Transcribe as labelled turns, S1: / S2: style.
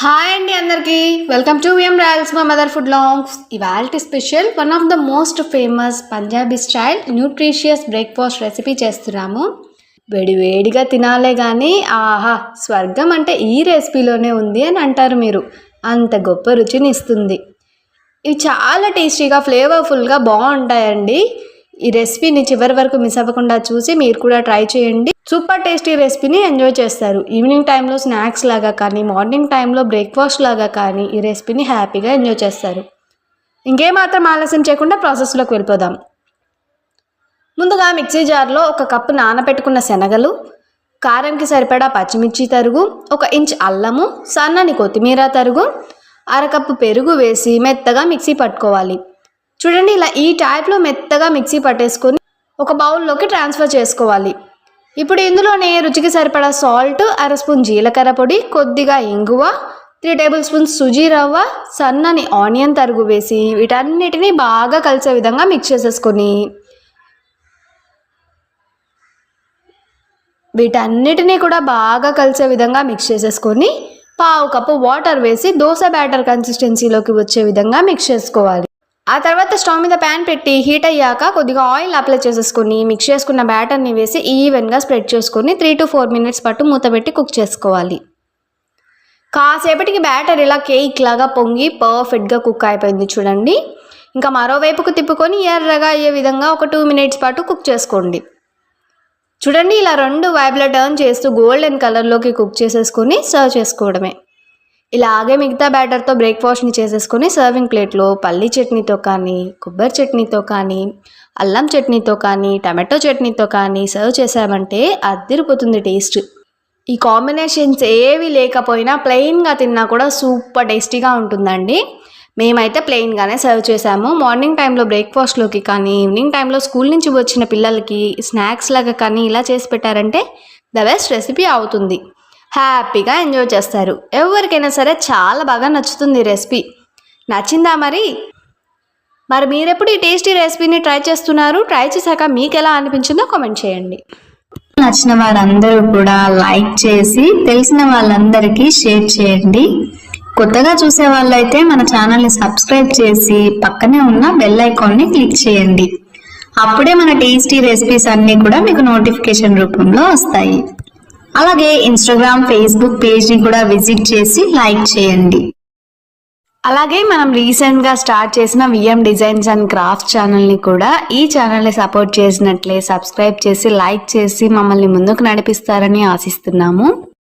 S1: Hi అండి అందరికీ. Welcome to VM Royals మా మదర్ ఫుడ్ లాంగ్స్ ఇవాల్టి special one of the most famous Punjabi style nutritious breakfast recipe చేస్తున్నాము. వేడివేడిగా తినాలే కానీ ఆహా స్వర్గం అంటే ఈ రెసిపీలోనే ఉంది అని అంటారు మీరు. అంత గొప్ప రుచిని ఇస్తుంది. ఇవి చాలా టేస్టీగా ఫ్లేవర్ఫుల్గా బాగుంటాయండి. ఈ రెసిపీని చివరి వరకు మిస్ అవ్వకుండా చూసి మీరు కూడా ట్రై చేయండి. సూపర్ టేస్టీ రెసిపీని ఎంజాయ్ చేస్తారు. ఈవినింగ్ టైంలో స్నాక్స్ లాగా కానీ మార్నింగ్ టైంలో బ్రేక్ఫాస్ట్ లాగా కానీ ఈ రెసిపీని హ్యాపీగా ఎంజాయ్ చేస్తారు. ఇంకేమాత్రం ఆలస్యం చేయకుండా ప్రాసెస్లోకి వెళ్ళిపోదాం. ముందుగా మిక్సీ జార్లో ఒక కప్పు నానబెట్టుకున్న శనగలు కారంకి సరిపడా పచ్చిమిర్చి తరుగు ఒక ఇంచ్ అల్లము సన్నని కొత్తిమీర తరుగు అరకప్పు పెరుగు వేసి మెత్తగా మిక్సీ పట్టుకోవాలి. చూడండి ఇలా ఈ టైప్లో మెత్తగా మిక్సీ పట్టేసుకొని ఒక బౌల్లోకి ట్రాన్స్ఫర్ చేసుకోవాలి. ఇప్పుడు ఇందులోనే రుచికి సరిపడా సాల్ట్ అర స్పూన్ జీలకర్ర పొడి కొద్దిగా ఇంగువ త్రీ టేబుల్ స్పూన్స్ సుజీ రవ్వ సన్నని ఆనియన్ తరుగు వేసి వీటన్నిటిని బాగా కలిసే విధంగా మిక్స్ చేసేసుకొని వీటన్నిటినీ కూడా బాగా కలిసే విధంగా మిక్స్ చేసేసుకొని పావు కప్పు వాటర్ వేసి దోశ బ్యాటర్ కన్సిస్టెన్సీలోకి వచ్చే విధంగా మిక్స్ చేసుకోవాలి. ఆ తర్వాత స్టవ్ మీద ప్యాన్ పెట్టి హీట్ అయ్యాక కొద్దిగా ఆయిల్ అప్లై చేసేసుకుని మిక్స్ చేసుకున్న బ్యాటర్ని వేసి ఈవెన్గా స్ప్రెడ్ చేసుకొని త్రీ టు ఫోర్ మినిట్స్ పాటు మూత పెట్టి కుక్ చేసుకోవాలి. కాసేపటికి బ్యాటర్ ఇలా కేక్ లాగా పొంగి పర్ఫెక్ట్గా కుక్ అయిపోయింది చూడండి. ఇంకా మరోవైపుకు తిప్పుకొని ఎర్రగా అయ్యే విధంగా ఒక టూ మినిట్స్ పాటు కుక్ చేసుకోండి. చూడండి ఇలా రెండు వైపులా టర్న్ చేస్తూ గోల్డెన్ కలర్లోకి కుక్ చేసేసుకొని సర్వ్ చేసుకోవడమే. ఇలాగే మిగతా బ్యాటర్తో బ్రేక్ఫాస్ట్ని చేసేసుకొని సర్వింగ్ ప్లేట్లో పల్లీ చట్నీతో కానీ కొబ్బరి చట్నీతో కానీ అల్లం చట్నీతో కానీ టమాటో చట్నీతో కానీ సర్వ్ చేసామంటే అద్దరిపోతుంది టేస్ట్. ఈ కాంబినేషన్స్ ఏవి లేకపోయినా ప్లెయిన్గా తిన్నా కూడా సూపర్ టేస్టీగా ఉంటుందండి. మేమైతే ప్లెయిన్గానే సర్వ్ చేసాము మార్నింగ్ టైంలో బ్రేక్ఫాస్ట్లోకి కానీ ఈవినింగ్ టైంలో స్కూల్ నుంచి వచ్చిన పిల్లలకి స్నాక్స్ లాగా కానీ ఇలా చేసి పెట్టారంటే ద బెస్ట్ రెసిపీ అవుతుంది. హ్యాపీగా ఎంజాయ్ చేస్తారు. ఎవరికైనా సరే చాలా బాగా నచ్చుతుంది రెసిపీ. నచ్చిందా మరి? మరి మీరెప్పుడు ఈ టేస్టీ రెసిపీని ట్రై చేస్తున్నారు? ట్రై చేశాక మీకు ఎలా అనిపించిందో కామెంట్ చేయండి.
S2: నచ్చిన వారందరూ కూడా లైక్ చేసి తెలిసిన వాళ్ళందరికీ షేర్ చేయండి. కొత్తగా చూసే వాళ్ళైతే మన ఛానల్ని సబ్స్క్రైబ్ చేసి పక్కనే ఉన్న బెల్ ఐకాన్ని క్లిక్ చేయండి. అప్పుడే మన టేస్టీ రెసిపీస్ అన్నీ కూడా మీకు నోటిఫికేషన్ రూపంలో వస్తాయి. అలాగే ఇన్స్టాగ్రామ్ ఫేస్బుక్ పేజ్ని కూడా విజిట్ చేసి లైక్ చేయండి.
S1: అలాగే మనం రీసెంట్గా స్టార్ట్ చేసిన విఎం డిజైన్స్ అండ్ క్రాఫ్ట్ ఛానల్ని కూడా ఈ ఛానల్ని సపోర్ట్ చేసినట్లే సబ్స్క్రైబ్ చేసి లైక్ చేసి మమ్మల్ని ముందుకు నడిపిస్తారని ఆశిస్తున్నాము.